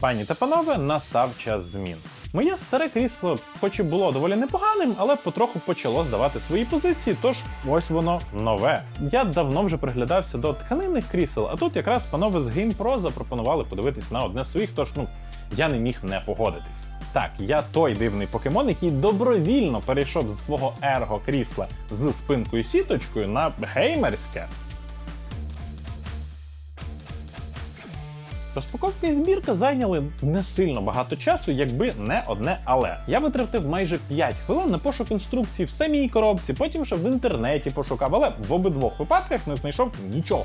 Пані та панове, настав час змін. Моє старе крісло, хоч і було доволі непоганим, але потроху почало здавати свої позиції, тож ось воно нове. Я давно вже приглядався до тканинних крісел, а тут якраз панове з GamePro запропонували подивитись на одне з своїх, тож ну я не міг не погодитись. Так, я той дивний покемон, який добровільно перейшов зі свого ерго крісла з спинкою сіточкою на геймерське. Розпаковка і збірка зайняли не сильно багато часу, якби не одне але. Я витратив майже 5 хвилин на пошук інструкцій в самій коробці, потім ще в інтернеті пошукав, але в обидвох випадках не знайшов нічого.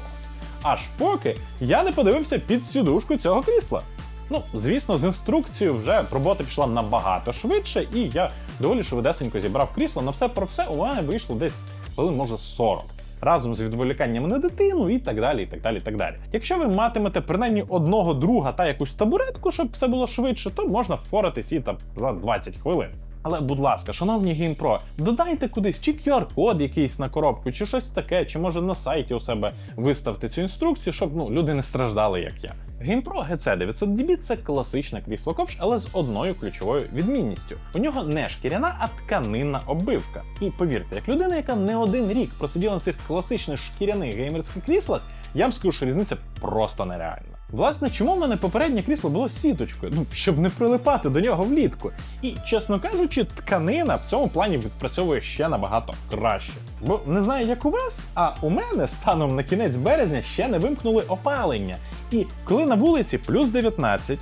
Аж поки я не подивився під сідушку цього крісла. Ну, звісно, з інструкцією вже робота пішла набагато швидше, і я доволі швидесенько зібрав крісло. На все про все у мене вийшло десь хвилин, може, 40 разом з відволіканням на дитину і так далі. і так далі, і так далі. Якщо ви матимете принаймні одного друга та якусь табуретку, щоб все було швидше, то можна впоратись і там за 20 хвилин. Але, будь ласка, шановні геймпро, додайте кудись чи QR-код якийсь на коробку, чи щось таке, чи може на сайті у себе виставте цю інструкцію, щоб ну, люди не страждали, як я. GamePro GC 900DB це класичне крісло ковш, але з одною ключовою відмінністю. У нього не шкіряна, а тканинна оббивка. І повірте, як людина, яка не один рік просиділа на цих класичних шкіряних геймерських кріслах, я вам скажу, що різниця просто нереальна. Власне, чому в мене попереднє крісло було сіточкою? Ну, щоб не прилипати до нього влітку. І, чесно кажучи, тканина в цьому плані відпрацьовує ще набагато краще. Бо не знаю, як у вас, а у мене станом на кінець березня ще не вимкнули опалення. І коли на вулиці плюс 19,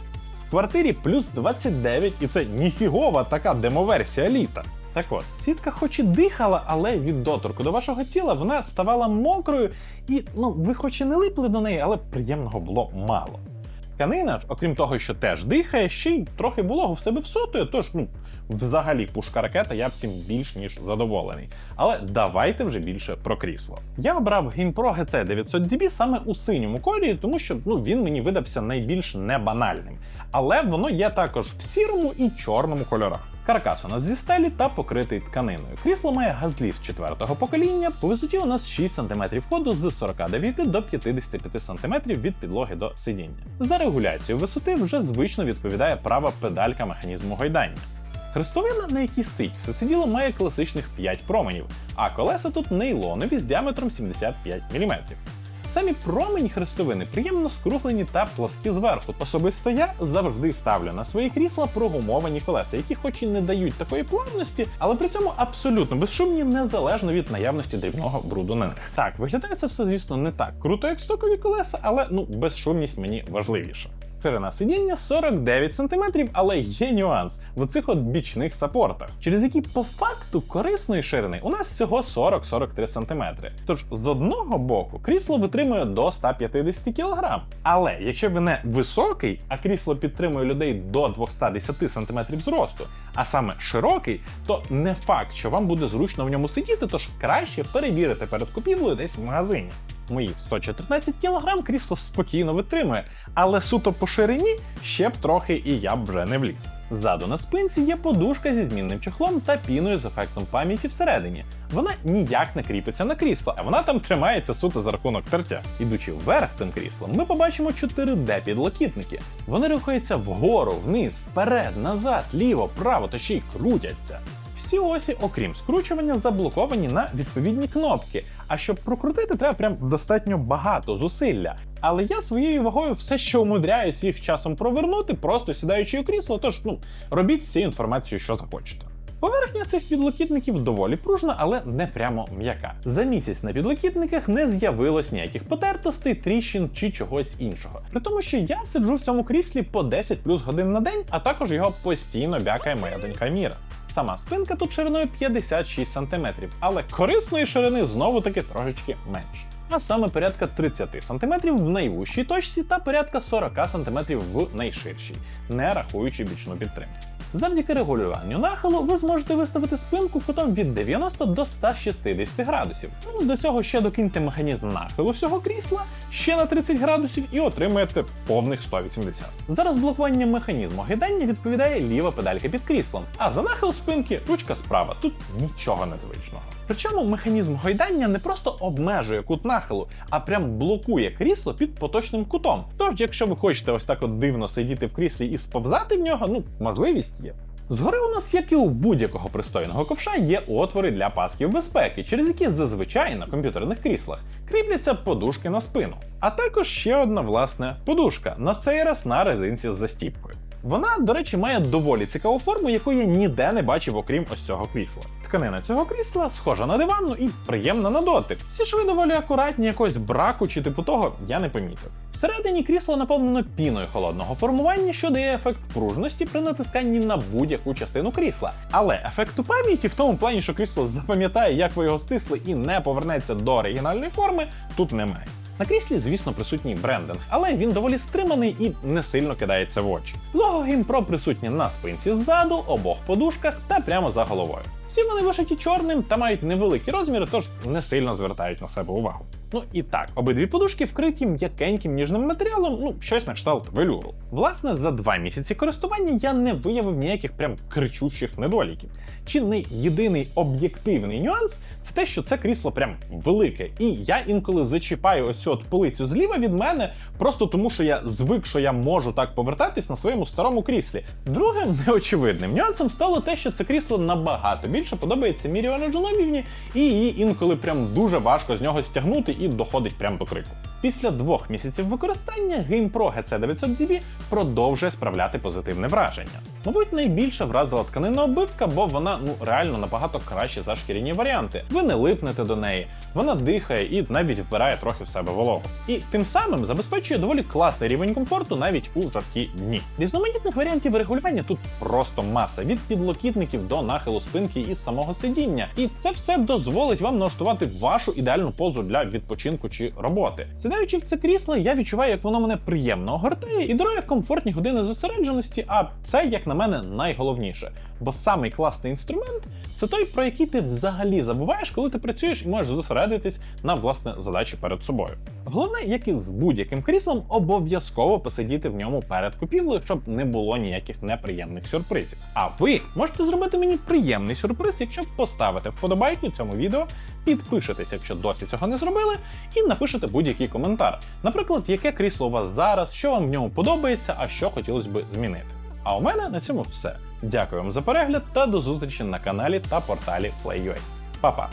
в квартирі плюс 29, і це ніфігова така демоверсія літа. Так от, сітка хоч і дихала, але від доторку до вашого тіла вона ставала мокрою, і ну, ви хоч і не липли до неї, але приємного було мало. Тканина ж, окрім того, що теж дихає, ще й трохи вологу в себе всотує, тож ну, взагалі пушка ракета, я всім більш ніж задоволений. Але давайте вже більше про крісло. Я обрав GamePro GC 900DB саме у синьому колі, тому що ну, він мені видався найбільш небанальним. Але воно є також в сірому і чорному кольорах. Каркас у нас зі стелі та покритий тканиною. Крісло має газліфт четвертого покоління. По висоті у нас 6 см ходу з 49 до 55 см від підлоги до сидіння. За регуляцію висоти вже звично відповідає права педалька механізму гойдання. Хрестовина, на якій стоїть все це діло, має класичних 5 променів, а колеса тут нейлонові з діаметром 75 мм. Самі промені хрестовини приємно скруглені та пласкі зверху. Особисто я завжди ставлю на свої крісла прогумовані колеса, які хоч і не дають такої плавності, але при цьому абсолютно безшумні, незалежно від наявності дрібного бруду на них. Так, виглядає це все, звісно, не так круто, як стокові колеса, але ну безшумність мені важливіша. Ширина сидіння 49 см, але є нюанс в цих от бічних сапортах, через які по факту корисної ширини у нас всього 40-43 см. Тож з одного боку крісло витримує до 150 кг. Але якщо ви не високий, а крісло підтримує людей до 210 см зросту, а саме широкий, то не факт, що вам буде зручно в ньому сидіти, тож краще перевірити перед купівлею десь в магазині. Мої 114 кг крісло спокійно витримує, але суто по ширині ще б трохи і я б вже не вліз. Ззаду на спинці є подушка зі змінним чехлом та піною з ефектом пам'яті всередині. Вона ніяк не кріпиться на крісло, а вона там тримається суто за рахунок терця. Ідучи вверх цим кріслом, ми побачимо 4D підлокітники. Вони рухаються вгору, вниз, вперед, назад, ліво, право та ще й крутяться. Всі осі, окрім скручування, заблоковані на відповідні кнопки. А щоб прокрутити, треба прям достатньо багато зусилля. Але я своєю вагою все ще умудряюсь їх часом провернути, просто сідаючи у крісло. Тож ну робіть з цією інформацією, що захочете. Поверхня цих підлокітників доволі пружна, але не прямо м'яка. За місяць на підлокітниках не з'явилось ніяких потертостей, тріщин чи чогось іншого. При тому, що я сиджу в цьому кріслі по 10 плюс годин на день, а також його постійно бякає моя донька Міра. Сама спинка тут шириною 56 см, але корисної ширини знову таки трошечки менше. А саме порядка 30 см в найвужчій точці та порядка 40 см в найширшій, не рахуючи бічну підтримку. Завдяки регулюванню нахилу ви зможете виставити спинку кутом від 90 до 160 градусів. Плюс до цього ще докиньте механізм нахилу всього крісла ще на 30 градусів і отримаєте повних 180. За розблокування механізму гидання відповідає ліва педалька під кріслом, а за нахил спинки ручка справа. Тут нічого незвичного. Причому механізм гойдання не просто обмежує кут нахилу, а прям блокує крісло під поточним кутом. Тож, якщо ви хочете ось так от дивно сидіти в кріслі і сповзати в нього, ну можливість є. Згори у нас, як і у будь-якого пристойного ковша, є отвори для пасків безпеки, через які зазвичай на комп'ютерних кріслах кріпляться подушки на спину. А також ще одна власне подушка, на цей раз на резинці з застіпкою. Вона, до речі, має доволі цікаву форму, яку я ніде не бачив, окрім ось цього крісла. Тканина цього крісла схожа на диванну і приємна на дотик. Всі шви доволі акуратні, якогось браку чи типу того я не помітив. Всередині крісло наповнено піною холодного формування, що дає ефект пружності при натисканні на будь-яку частину крісла. Але ефекту пам'яті в тому плані, що крісло запам'ятає, як ви його стисли і не повернеться до оригінальної форми, тут немає. На кріслі, звісно, присутній брендинг, але він доволі стриманий і не сильно кидається в очі. Лого GamePro присутнє на спинці ззаду, обох подушках та прямо за головою. Всі вони вишиті чорним та мають невеликі розміри, тож не сильно звертають на себе увагу. Ну і так, обидві подушки вкриті м'якеньким ніжним матеріалом, ну щось на кшталт велюру. Власне, за два місяці користування я не виявив ніяких прям кричущих недоліків. Чи не єдиний об'єктивний нюанс це те, що це крісло прям велике. І я інколи зачіпаю ось от полицю зліва від мене, просто тому що я звик, що я можу так повертатись на своєму старому кріслі. Другим неочевидним нюансом стало те, що це крісло набагато більше подобається Міріону Джоломівні, і її інколи прям дуже важко з нього стягнути і доходить прямо до крику. Після двох місяців використання GamePro GC900DB продовжує справляти позитивне враження. Мабуть, найбільше вразила тканинна обивка, бо вона ну реально набагато краще за шкіряні варіанти. Ви не липнете до неї, вона дихає і навіть вбирає трохи в себе вологу. І тим самим забезпечує доволі класний рівень комфорту навіть у жаркі дні. Різноманітних варіантів регулювання тут просто маса від підлокітників до нахилу спинки і самого сидіння. І це все дозволить вам налаштувати вашу ідеальну позу для відпочинку чи роботи. Сідаючи в це крісло, я відчуваю, як воно мене приємно огортає і дарує комфортні години зосередженості. А це, як на мене, найголовніше. Бо самий класний інструмент це той, про який ти взагалі забуваєш, коли ти працюєш і можеш зосередитись на власне задачі перед собою. Головне, як і з будь-яким кріслом, обов'язково посидіти в ньому перед купівлею, щоб не було ніяких неприємних сюрпризів. А ви можете зробити мені приємний сюрприз, якщо поставите вподобайку цьому відео, підпишетесь, якщо досі цього не зробили, і напишете будь-який коментар. Наприклад, яке крісло у вас зараз, що вам в ньому подобається, а що хотілося б змінити. А у мене на цьому все. Дякую вам за перегляд та до зустрічі на каналі та порталі PlayUA. Па-па!